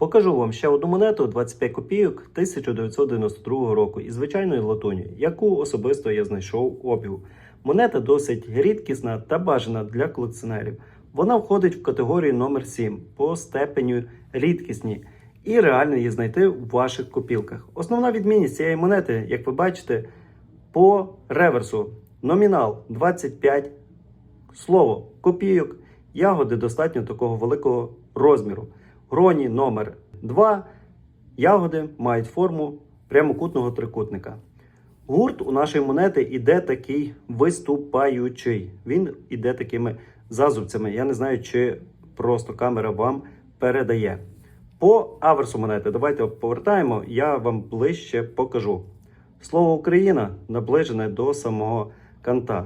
Покажу вам ще одну монету 25 копійок 1992 року із звичайної латуні, яку особисто я знайшов у обігу. Монета досить рідкісна та бажана для колекціонерів. Вона входить в категорію номер 7 по степеню рідкісні і реально її знайти в ваших копілках. Основна відмінність цієї монети, як ви бачите, по реверсу номінал 25 Слово копійок, ягоди достатньо такого великого розміру. Гроні номер 2 ягоди мають форму прямокутного трикутника. Гурт у нашої монети іде такий виступаючий. Він іде такими зазубцями. Я не знаю, чи просто камера вам передає. По аверсу монети, давайте повертаємо, я вам ближче покажу. Слово Україна наближене до самого канта.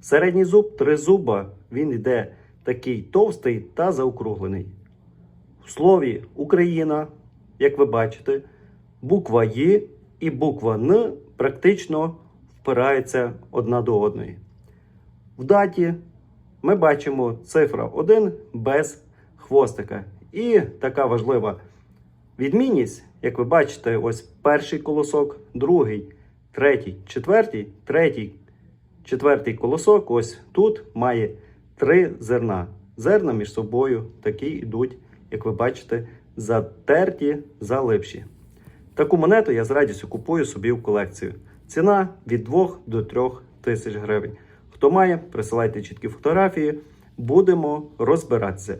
Середній зуб три зуба, він йде такий товстий та заокруглений. В слові Україна, як ви бачите, буква Ї і буква Н практично впираються одна до одної. В даті ми бачимо цифра 1 без хвостика. І така важлива відмінність, як ви бачите, ось перший колосок, другий, третій, четвертий, третій, четвертий колосок, ось тут має три зерна. Зерна між собою такі йдуть, як ви бачите, затерті, залипші. Таку монету я з радістю купую собі в колекцію. Ціна від 2 до 3 тисяч гривень. Хто має, присилайте чіткі фотографії, будемо розбиратися.